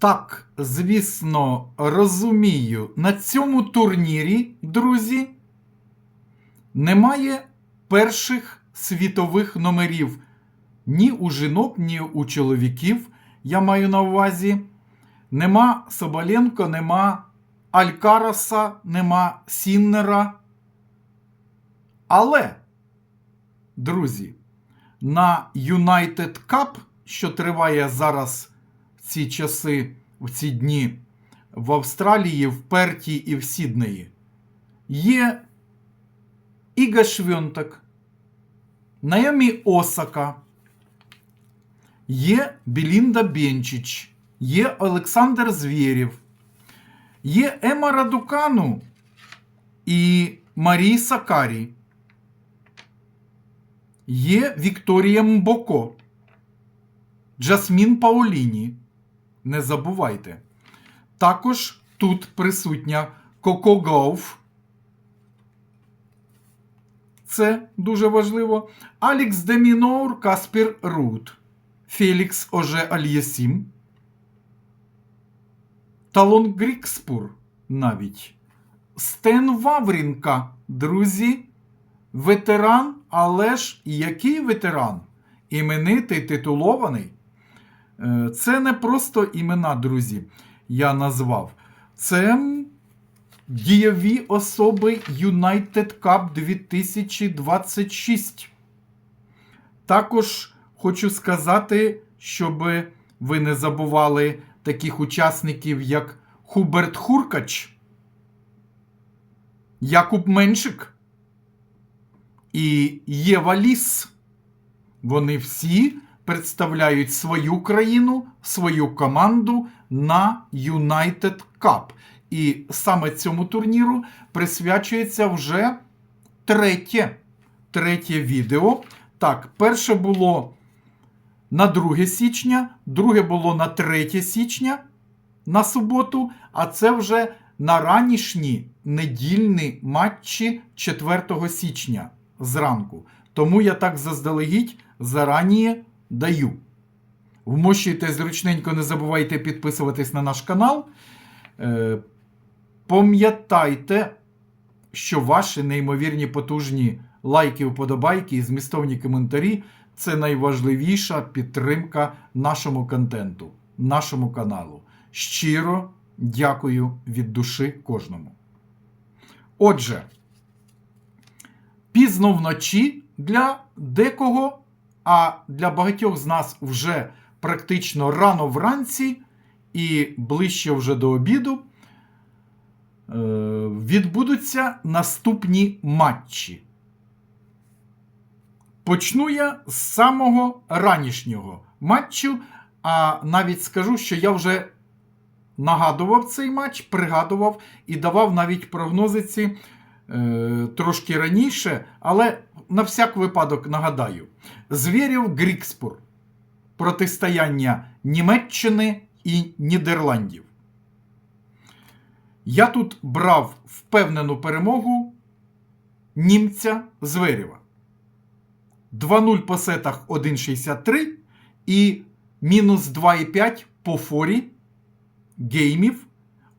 так, звісно, розумію, на цьому турнірі, друзі, немає перших світових номерів ні у жінок, ні у чоловіків. Я маю на увазі. Нема Соболенко, нема Алькараса, нема Сіннера. Але, друзі, на United Cup, що триває зараз ці часи, в ці дні в Австралії, в Перті і в Сіднеї, є Іга Швьонтак, Найомі Осака, є Білінда Бенчич, є Олександр Звєрєв, є Ема Радукану і Марії Сакарі. Є Вікторія Мбоко, Джасмін Паоліні. Не забувайте. Також тут присутня Коко Гауф. Це дуже важливо. Алікс Демінор, Каспір Рут, Фелікс Оже Альєсім. Талон Грікспур навіть. Стен Ваврінка, друзі. Ветеран, але ж який ветеран? Іменитий, титулований. Е, Це не просто імена, друзі, я назвав. Це дієві особи United Cup 2026. Також хочу сказати, щоб ви не забували таких учасників, як Хуберт Хуркач, Якуб Меншик і Єва Ліс. Вони всі представляють свою країну, свою команду на United Cup. І саме цьому турніру присвячується вже третє, третє відео. Так, перше було на 2 січня, друге було на 3 січня на суботу, а це вже на ранішні недільні матчі 4 січня зранку. Тому я так заздалегідь зарані даю. Вмощуйте зручненько, не забувайте підписуватись на наш канал. Е, Пам'ятайте, що ваші неймовірні потужні лайки, вподобайки і змістовні коментарі це найважливіша підтримка нашому контенту, нашому каналу. Щиро дякую від душі кожному. Отже, пізно вночі для декого, а для багатьох з нас вже практично рано вранці і ближче вже до обіду. е, Відбудуться наступні матчі. Почну я з самого ранішнього матчу, а навіть скажу, що я вже нагадував цей матч, пригадував і давав навіть прогнозиці е, трошки раніше, але на всяк випадок нагадаю: Звєрів Грікспур протистояння Німеччини і Нідерландів. Я тут брав впевнену перемогу німця Зверєва. 2-0 по сетах 1,63 і мінус 2,5 по форі геймів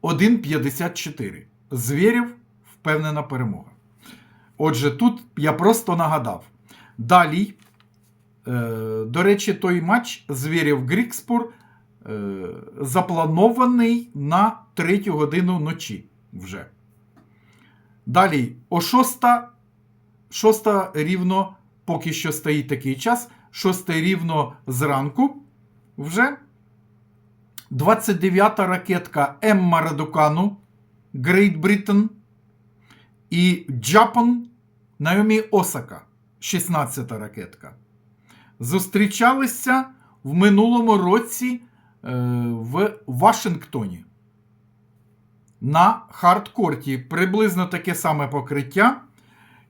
1,54. Звірів впевнена перемога. Отже, тут я просто нагадав. Далі, до речі, той матч Звірів Грікспур е, запланований на 3 годину ночі вже. Далі, о 6, 6 рівно, поки що стоїть такий час, 6 рівно зранку вже. 29-та ракетка Емма Радукану, Great Britain і Japan Наомі Осака, 16-та ракетка. Зустрічалися в минулому році е, в Вашингтоні. На хардкорті приблизно таке саме покриття.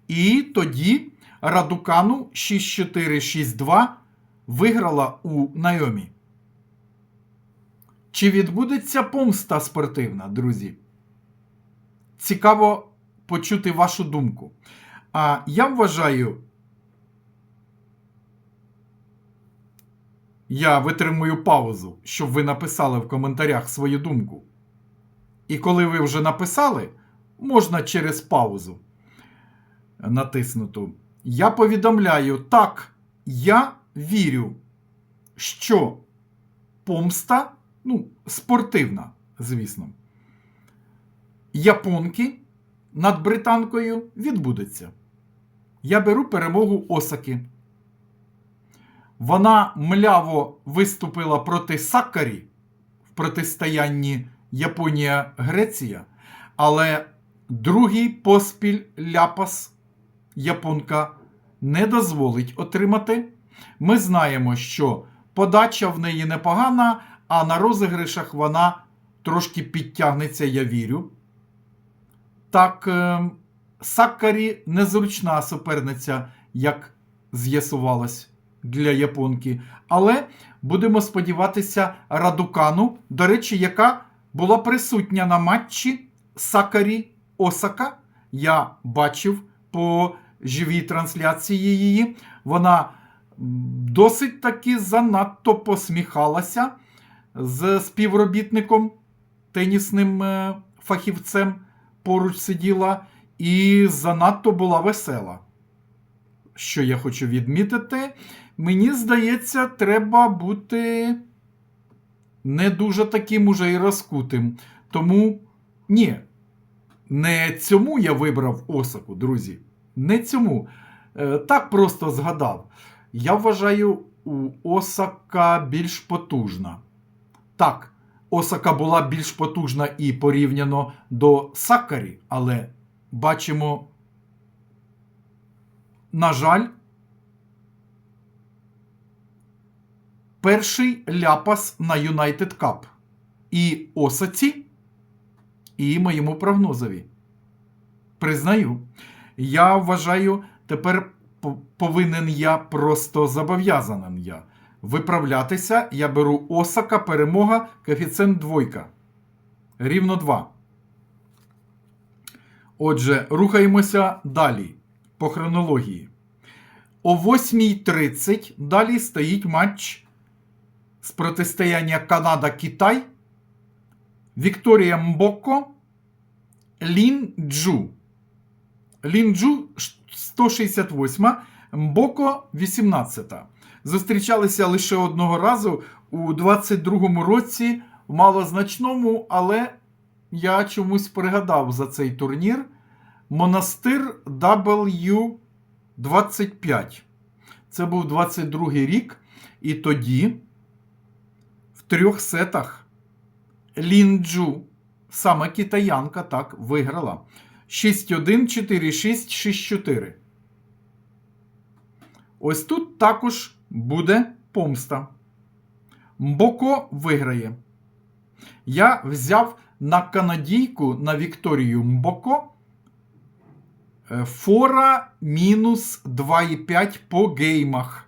І тоді Радукану 6-4-6-2 виграла у Найомі. Чи відбудеться помста спортивна, друзі? Цікаво почути вашу думку. А я вважаю, Я витримую паузу, щоб ви написали в коментарях свою думку. І коли ви вже написали, можна через паузу натиснуту. Я повідомляю, так, я вірю, що помста, ну, спортивна, звісно, японки над британкою відбудеться. Я беру перемогу Осаки. Вона мляво виступила проти Сакарі в протистоянні Японія-Греція, але другий поспіль ляпас японка не дозволить отримати. Ми знаємо, що подача в неї непогана, а на розіграшах вона трошки підтягнеться, я вірю. Так, е, Саккарі незручна суперниця, як з'ясувалось для японки. Але будемо сподіватися Радукану, до речі, яка була присутня на матчі Сакарі Осака. Я бачив по живій трансляції її. Вона досить таки занадто посміхалася з співробітником, тенісним е, фахівцем поруч сиділа і занадто була весела. Що я хочу відмітити, мені здається, треба бути не дуже таким уже і розкутим. Тому ні, не цьому я вибрав Осаку, друзі. Не цьому. Е, Так просто згадав. Я вважаю, у Осака більш потужна. Так, Осака була більш потужна і порівняно до Сакарі, але бачимо, на жаль, перший ляпас на United Cup. І Осаці, і моєму прогнозові. Признаю, я вважаю, тепер повинен я просто зобов'язаним я виправлятися. Я беру Осака, перемога, коефіцієнт двойка. Рівно 2. Отже, рухаємося далі по хронології. О 8.30 далі стоїть матч з протистояння Канада-Китай. Вікторія Мбоко, Лін Джу. Лін Джу 168, Мбоко 18. Зустрічалися лише одного разу у 22-му році в малозначному, але я чомусь пригадав за цей турнір. Монастир W25. Це був 22-й рік, і тоді трьох сетах Лінджу, саме китаянка, так, виграла. 6-1, 4-6, 6-4. Ось тут також буде помста. Мбоко виграє. Я взяв на канадійку на Вікторію Мбоко е, фора мінус 2,5 по геймах.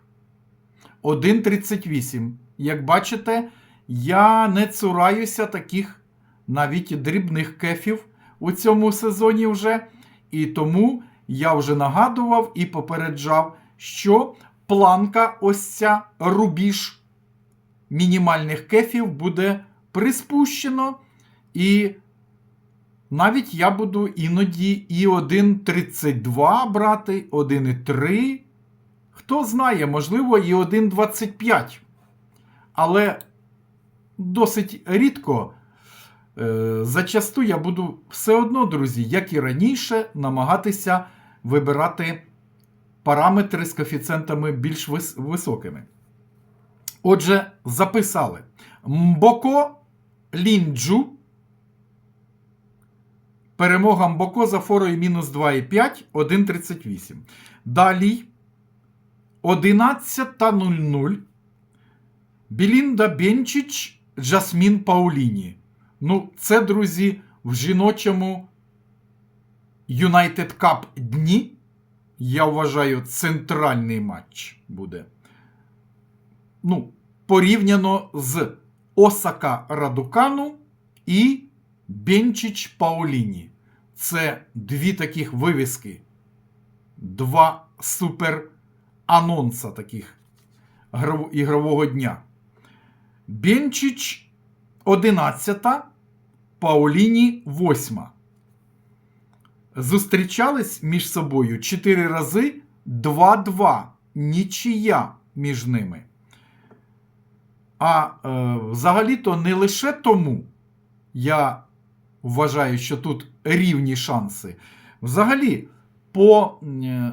1,38. Як бачите, я не цураюся таких навіть дрібних кефів у цьому сезоні вже. І тому я вже нагадував і попереджав, що планка ось ця рубіж мінімальних кефів буде приспущено. І навіть я буду іноді і 1,32 брати, 1,3. Хто знає, можливо, і 1,25. Але досить рідко. Е, Зачасту я буду все одно, друзі, як і раніше, намагатися вибирати параметри з коефіцієнтами більш вис- високими. Отже, записали Мбоко Лінджу. Перемога Мбоко за форою мінус 2,5, 1,38. Далі 11.00. Білінда Бенчич, Джасмін Пауліні. Ну, це, друзі, в жіночому United Cup дні. Я вважаю, центральний матч буде. Ну, порівняно з Осака Радукану і Бенчич Пауліні. Це дві таких вивіски. Два супер анонса таких ігрового дня. Бенчич 11, Пауліні 8. Зустрічались між собою 4 рази 2-2. Нічия між ними. А е, взагалі-то не лише тому я вважаю, що тут рівні шанси. Взагалі, по е,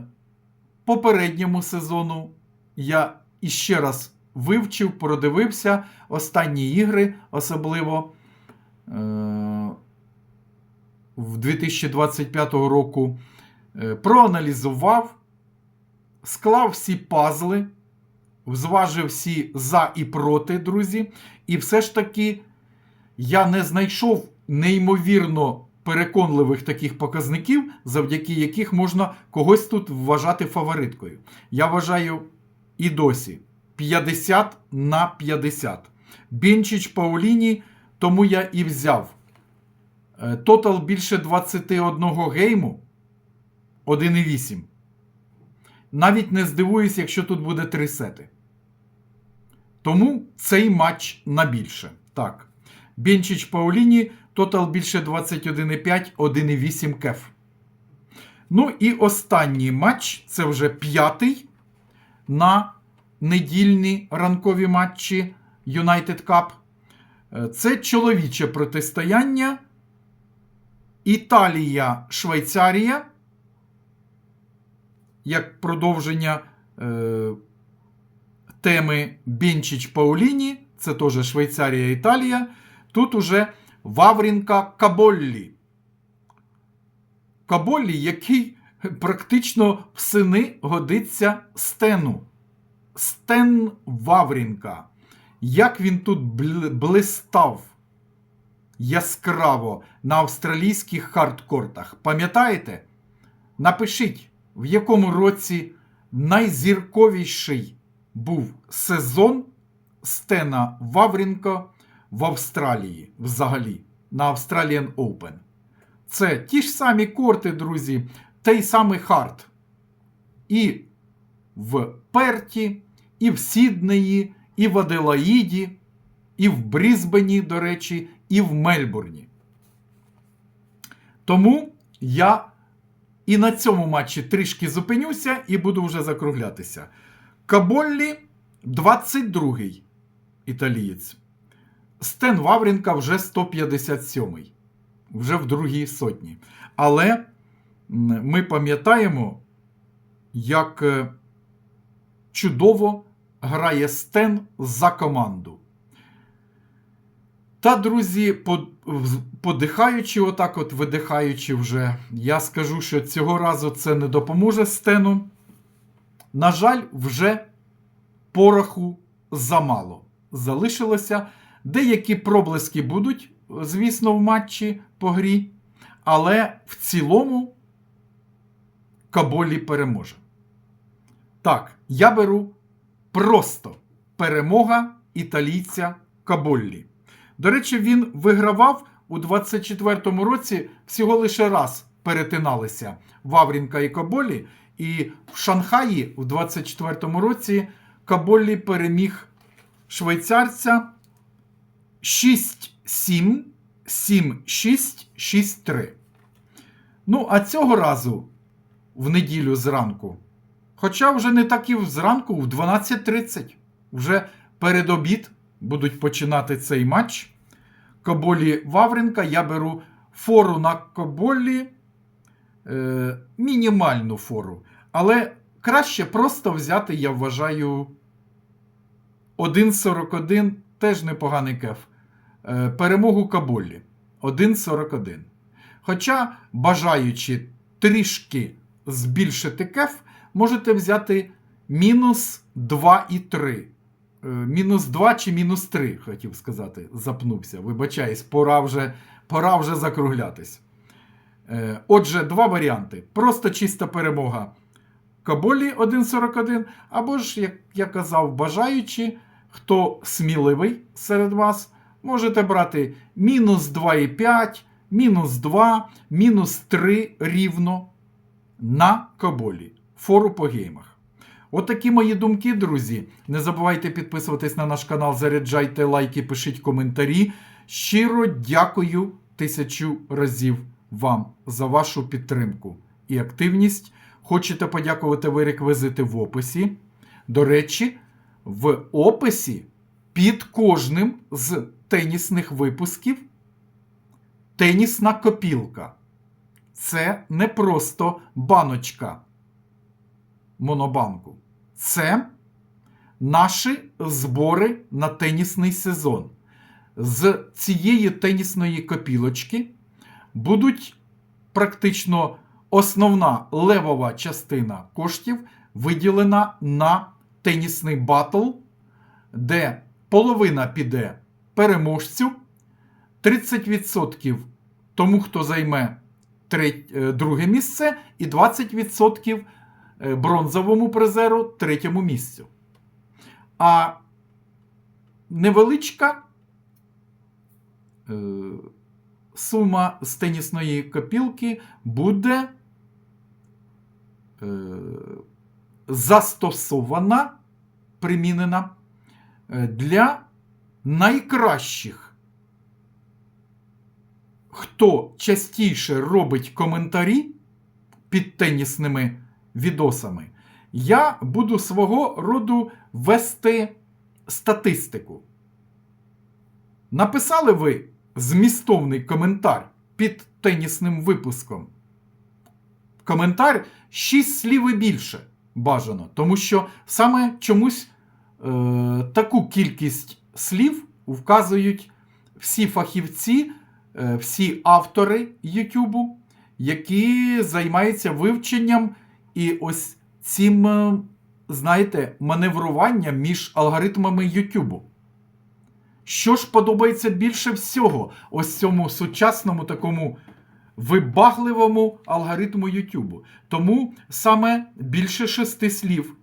попередньому сезону я іще раз вивчив, продивився останні ігри, особливо е, в 2025 року, е, проаналізував, склав всі пазли, зважив всі за і проти, друзі, і все ж таки я не знайшов неймовірно переконливих таких показників, завдяки яких можна когось тут вважати фавориткою. Я вважаю і досі 50 на 50. Бенчич Пауліні, тому я і взяв. Е, Тотал більше 21 гейму 1,8. Навіть не здивуюсь, якщо тут буде 3 сети. Тому цей матч на більше. Так. Бенчич Пауліні, тотал більше 21,5, 1,8 кеф. Ну і останній матч це вже п'ятий на недільні ранкові матчі United Cup. Е, Це чоловіче протистояння. Італія, Швейцарія. Як продовження е, теми Бенчич Пауліні, це теж Швейцарія, Італія. Тут уже Ваврінка Каболлі. Каболлі, який практично в сини годиться Стену. Стен Ваврінка. Як він тут блистав яскраво на австралійських хардкортах. Пам'ятаєте? Напишіть, в якому році найзірковіший був сезон Стена Ваврінко в Австралії взагалі на Australian Open. Це ті ж самі корти, друзі, той самий хард. І в Перті, і в Сіднеї, і в Аделаїді, і в Брізбені, до речі, і в Мельбурні. Тому я і на цьому матчі трішки зупинюся і буду вже закруглятися. Каболлі 22-й італієць. Стен Ваврінка вже 157-й, вже в другій сотні. Але ми пам'ятаємо, як е, чудово грає Стен за команду. Та, друзі, подихаючи, отак от видихаючи вже, я скажу, що цього разу це не допоможе Стену. На жаль, вже пороху замало. Залишилося. Деякі проблиски будуть, звісно, в матчі по грі, але в цілому Каболі переможе. Так, я беру просто перемога італійця Каболлі. До речі, він вигравав у 24-му році всього лише раз перетиналися Ваврінка і Каболі. І в Шанхаї у 24-му році Каболі переміг швейцарця 6-7, 7-6, 6-3. Ну, а цього разу в неділю зранку. Хоча вже не так і зранку, в 12.30. Вже перед обід будуть починати цей матч. Каболі Вавренка. Я беру фору на Каболі, е, мінімальну фору. Але краще просто взяти, я вважаю, 1.41 теж непоганий кеф. Е, перемогу Каболі. 1.41. Хоча, бажаючи трішки збільшити кеф, можете взяти мінус 2,3. Е, Мінус 2 чи мінус 3, хотів сказати, запнувся. Вибачаюсь, пора вже, пора вже закруглятись. Е, Отже, два варіанти. Просто чиста перемога Каболі 1.41, або ж, як я казав, бажаючи, хто сміливий серед вас, можете брати мінус 2,5, мінус 2, мінус 3 рівно на Каболі. Фору по геймах. Отакі мої думки, друзі. Не забувайте підписуватись на наш канал, заряджайте лайки, пишіть коментарі. Щиро дякую тисячу разів вам за вашу підтримку і активність. Хочете подякувати ви реквізити в описі. До речі, в описі під кожним з тенісних випусків тенісна копілка. Це не просто баночка монобанку. Це наші збори на тенісний сезон. З цієї тенісної копілочки будуть практично основна левова частина коштів виділена на тенісний батл, де половина піде переможцю, 30% тому, хто займе друге місце, і 20% е, бронзовому призеру третьому місцю. А невеличка е, сума з тенісної копілки буде е, застосована, примінена е, для найкращих, хто частіше робить коментарі під тенісними відосами, я буду свого роду вести статистику. Написали ви змістовний коментар під тенісним випуском. Коментар 6 слів і більше бажано, тому що саме чомусь е, таку кількість слів вказують всі фахівці, всі автори Ютубу, які займаються вивченням і ось цим, е, знаєте, маневруванням між алгоритмами Ютубу. Що ж подобається більше всього ось цьому сучасному такому вибагливому алгоритму Ютубу? Тому саме більше шести слів,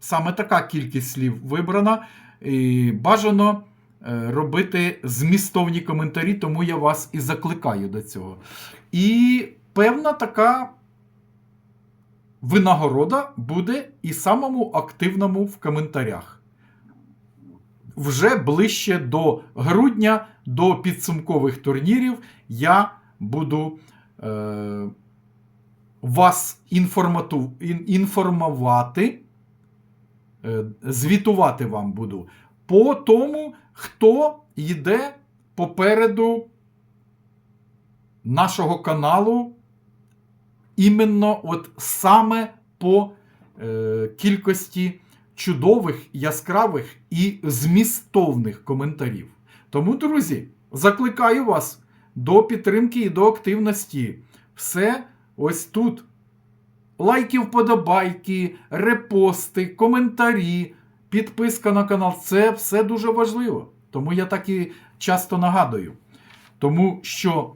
саме така кількість слів вибрана. І бажано е, робити змістовні коментарі, тому я вас і закликаю до цього. І певна така винагорода буде і самому активному в коментарях. Вже ближче до грудня, до підсумкових турнірів, я буду е, вас інформату, ін, інформувати, е, звітувати вам буду по тому, хто йде попереду нашого каналу іменно от саме по е, кількості чудових, яскравих і змістовних коментарів. Тому, друзі, закликаю вас до підтримки і до активності. Все ось тут. Лайки, вподобайки, репости, коментарі, підписка на канал це все дуже важливо. Тому я так і часто нагадую. Тому що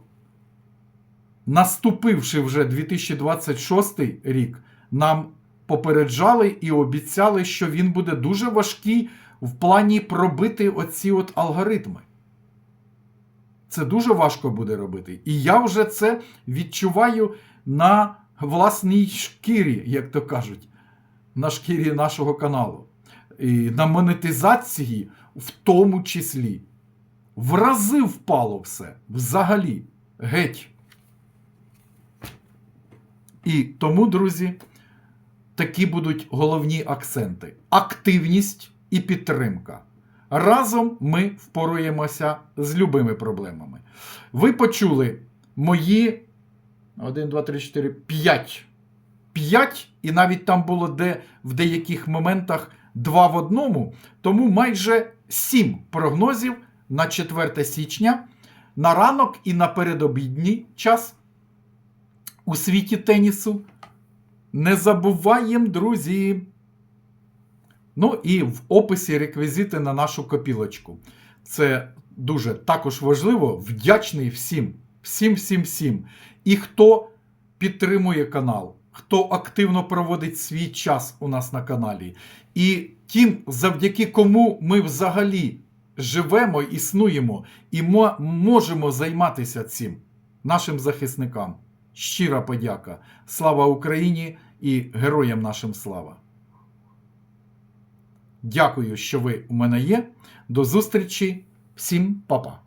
наступивши вже 2026 рік, нам попереджали і обіцяли, що він буде дуже важкий в плані пробити оці от алгоритми. Це дуже важко буде робити. І я вже це відчуваю на власній шкірі, як то кажуть, на шкірі нашого каналу. На монетизації в тому числі. В рази впало все. Взагалі. Геть. І тому, друзі, такі будуть головні акценти: активність і підтримка. Разом ми впоруємося з любими проблемами. Ви почули мої 1, 2, 3, 4, 5. 5, і навіть там було де в деяких моментах 2 в одному, тому майже 7 прогнозів на 4 січня на ранок і на передобідній час у світі тенісу. Не забуваємо, друзі. Ну і в описі реквізити на нашу копілочку. Це дуже також важливо. Вдячний всім, всім, всім, всім. І хто підтримує канал, хто активно проводить свій час у нас на каналі. І тим, завдяки кому ми взагалі живемо, існуємо і можемо займатися цим нашим захисникам. Щира подяка. Слава Україні і героям нашим слава! Дякую, що ви у мене є. До зустрічі. Всім па-па.